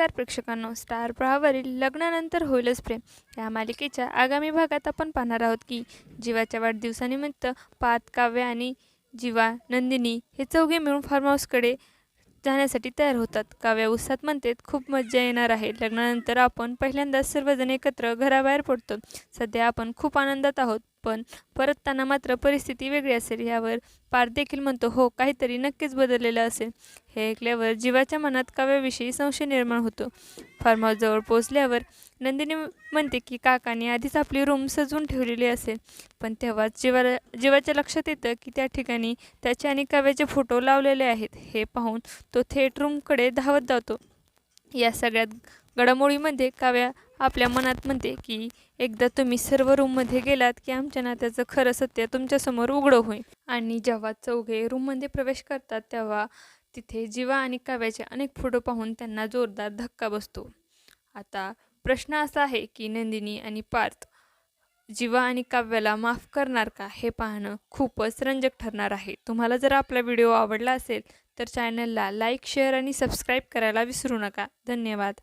नमस्कार प्रेक्षकांनो. स्टार प्रहावरील लग्नानंतर होईलच प्रेम. या मालिकेच्या आगामी भागात आपण पाहणार आहोत की जीवाच्या वाढदिवसानिमित्त पात काव्य आणि जीवा नंदिनी हे चौघे मिळून फार्म हाऊसकडे जाण्यासाठी तयार होतात. काव्या उत्साहात म्हणते खूप मज्जा येणार आहे. लग्नानंतर आपण पहिल्यांदाच सर्वजण एकत्र घराबाहेर पडतो. सध्या आपण खूप आनंदात आहोत. पण परतताना मात्र परिस्थिती वेगळी असेल. यावर पार्थ देखील म्हणतो हो काहीतरी नक्कीच बदललेलं असेल. हे ऐकल्यावर जीवाच्या मनात काव्याविषयी संशय निर्माण होतो. फार्म हाऊसजवळ पोचल्यावर नंदिनी म्हणते की काकाने आधीच आपली रूम सजवून ठेवलेली असेल. पण तेव्हाच जीवाला जीवाच्या लक्षात येतं की त्या ठिकाणी त्याचे आणि काव्याचे फोटो लावलेले आहेत. हे पाहून तो थेट रूमकडे धावत जातो. या सगळ्यात घडामोडीमध्ये काव्या आपल्या मनात म्हणते की एकदा तुम्ही सर्व रूममध्ये गेलात की आमच्या नात्याचं खरं सत्य तुमच्यासमोर उघडं होईल. आणि जेव्हा चौघे रूममध्ये प्रवेश करतात तेव्हा तिथे जीवा आणि काव्याचे अनेक फोटो पाहून त्यांना जोरदार धक्का बसतो. आता प्रश्न असा आहे की नंदिनी आणि पार्थ जीवा आणि काव्याला माफ करणार का हे पाहणं खूपच रंजक ठरणार आहे. तुम्हाला जर आपला व्हिडिओ आवडला असेल तर चॅनलला लाईक शेअर आणि सबस्क्राईब करायला विसरू नका. धन्यवाद.